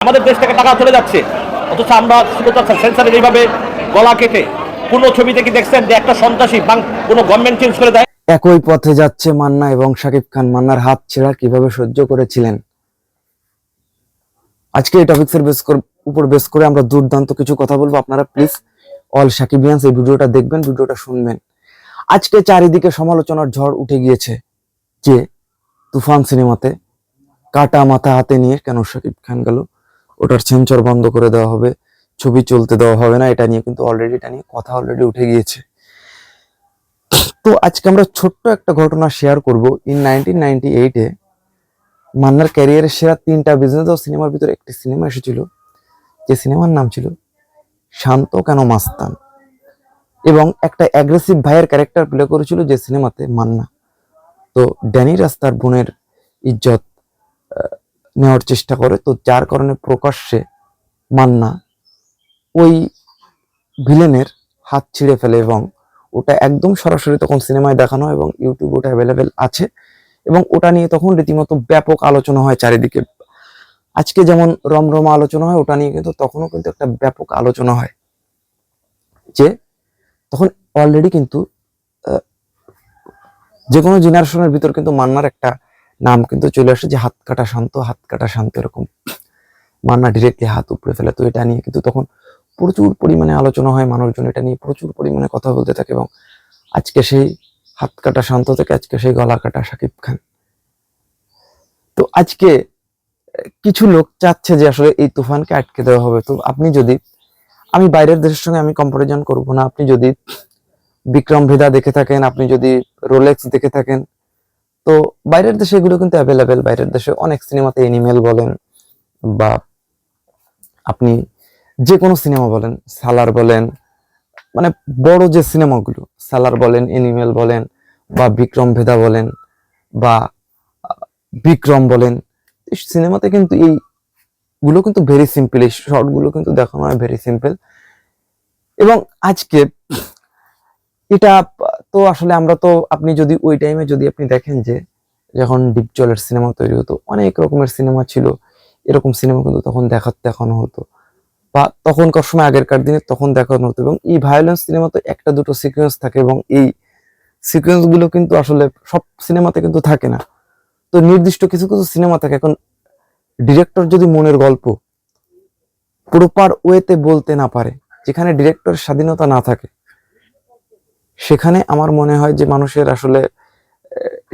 আমাদের দেশ থেকে টাকা চলে যাচ্ছে। অথচ আমরা সেন্সারে যেভাবে গলা কেটে কোনো ছবিতে কি দেখছেন যে একটা সন্ত্রাসী কোনো গভর্নমেন্ট চেঞ্জ করে দেয়? একই পথে যাচ্ছে মান্না এবং শাকিব খান। মান্নার হাত ছেঁড়া কীভাবে সহ্য করেছিলেন? আজকে এই টপিক্সের বেস উপর বেস করে আমরা দুর্দান্ত কিছু কথা বলব। আপনারা প্লিজ অল সাকিবিয়ান্স এই ভিডিওটা দেখবেন, ভিডিওটা শুনবেন। আজকে চারিদিকে সমালোচনার ঝড় উঠে গিয়েছে যে তুফান সিনেমাতে কাটা মাথা হাতে নিয়ে কেন শাকিব খান গেল? ওটার সেন্সর বন্ধ করে দেওয়া হবে, ছবি চলতে দেওয়া হবে না, এটা নিয়ে কিন্তু অলরেডি এটা নিয়ে কথা অলরেডি উঠে গিয়েছে। তো আজকে আমরা ছোট্ট একটা ঘটনা শেয়ার করব। ইন নাইনটিন নাইনটি এইটে মান্নার ক্যারিয়ারের সেরা তিনটা বিজনেস ও সিনেমার ভিতরে একটি সিনেমা এসেছিল, যে সিনেমার নাম ছিল শান্ত কেন মাস্তান? এবং একটা অ্যাগ্রেসিভ ভাইয়ের ক্যারেক্টার প্লে করেছিল যে সিনেমাতে মান্না। তো ড্যানি রাস্তার বোনের ইজ্জত নেওয়ার চেষ্টা করে, তো যার কারণে প্রকাশ্যে মান্না ওই ভিলেনের হাত ছিঁড়ে ফেলে এবং ওটা একদম সরাসরি তখন সিনেমায় দেখানো এবং ইউটিউবে ওটা অ্যাভেলেবেল আছে এবং ওটা নিয়ে তখন রীতিমতো ব্যাপক আলোচনা হয় চারিদিকে। আজকে যেমন রমরমা আলোচনা হয়, ওটা নিয়ে কিন্তু তখনও কিন্তু একটা ব্যাপক আলোচনা হয় যে তখন অলরেডি কিন্তু যে কোনো জেনারেশনের ভিতর কিন্তু মান্নার একটা নাম কিন্তু চলে আসে যে হাত কাটা শান্ত, হাত কাটা শান্ত এরকম। মান্না ডিরেক্টলি হাত উপড়ে ফেলে। তো এটা নিয়ে কিন্তু তখন প্রচুর পরিমাণে আলোচনা হয় মানুষজন। এটা নিয়ে প্রচুর পরিমাণে কথা বলতে থাকে এবং আজকে সেই হাত কাটা শান্ত থেকে আজকে সেই গলা কাটা সাকিব খান। তো আজকে কিছু লোক চাচ্ছে যে আসলে এই তুফানকে আটকে দেওয়া হবে। তো আপনি যদি, আমি বাইরের দেশের সঙ্গে আমি কম্পারিজন করব না। আপনি যদি বিক্রম ভেদা দেখে থাকেন, আপনি যদি রোলেক্স দেখে থাকেন তো বাইরের দেশে এগুলো কিন্তু অ্যাভেলেবেল বাইরের দেশে অনেক সিনেমাতে এনিমেল বলেন বা আপনি যে কোনো সিনেমা বলেন, সালার বলেন মানে বড় যে সিনেমাগুলো সালার বলেন এনিমেল বলেন, বা বিক্রম ভেদা বলেন, বা বিক্রম বলেন সিনেমাতে কিন্তু এই গুলো কিন্তু ভেরি সিম্পল এই শর্টগুলো কিন্তু দেখানো হয় ভেরি সিম্পল এবং আজকে এটা তো আসলে আমরা তো, আপনি যদি ওই টাইমে যদি আপনি দেখেন যে, যখন ডিপ জলের সিনেমা তৈরি হতো, অনেক রকমের সিনেমা ছিল। এরকম সিনেমা কিন্তু তখন দেখা দেখানো হতো। বা তখনকার সময়, আগেরকার দিনে তখন দেখানো হতো। এবং এই ভায়োলেন্স সিনেমা তো একটা দুটো সিকোয়েন্স থাকে এবং এই সিকোয়েন্সগুলো কিন্তু আসলে সব সিনেমাতে কিন্তু থাকে না। তো নির্দিষ্ট কিছু কিছু সিনেমা থাকে। এখন ডিরেক্টর যদি মনের গল্প প্রপার ওয়েতে বলতে না পারে, যেখানে ডিরেক্টর স্বাধীনতা না থাকে সেখানে আমার মনে হয় যে মানুষের আসলে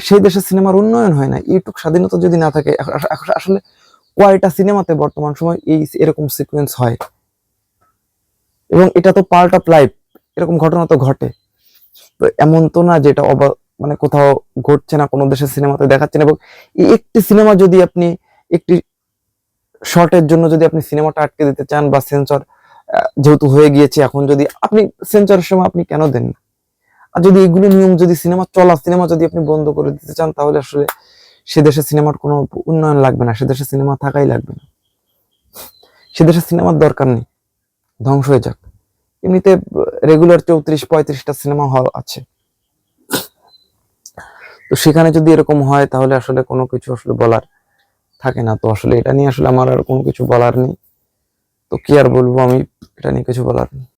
সেই দেশের সিনেমার উন্নয়ন হয় না। এইটুক স্বাধীনতা যদি না থাকে, আস- আস- আস- আসলে কয়টা সিনেমাতে বর্তমান সময় এই এরকম সিকোয়েন্স হয়। এবং এটা তো পার্ট অফ লাইফ, এরকম ঘটনা তো ঘটে। তো এমন তো না যেটা অবা মানে কোথাও ঘটছে না, কোনো দেশের সিনেমাতে দেখাচ্ছে না। এবং একটি সিনেমা যদি আপনি, একটি শর্টের জন্য যদি আপনি সিনেমাটা আটকে দিতে চান বা সেন্সর যেহেতু হয়ে গিয়েছে, এখন যদি আপনি, সেন্সরের সময় আপনি কেন দেন না? আর যদি এগুলো নিয়ম যদি সিনেমা চলা, সিনেমা যদি আপনি বন্ধ করে দিতে চান, তাহলে আসলে সে দেশের সিনেমার কোনো উন্নয়ন লাগবে না, সে দেশের সিনেমা থাকাই লাগবে না। সে দেশের সিনেমার দরকার নেই, ধ্বংস হয়ে যাক। এমনিতে রেগুলার চৌত্রিশ, পঁয়ত্রিশটা সিনেমা হল আছে। তো সেখানে যদি এরকম হয়, তাহলে আসলে কোনো কিছু আসলে বলার থাকে না। তো আসলে এটা নিয়ে আসলে আমার আর কোনো কিছু বলার নেই। তো কি আর বলব আমি? এটা নিয়ে কিছু বলার নেই।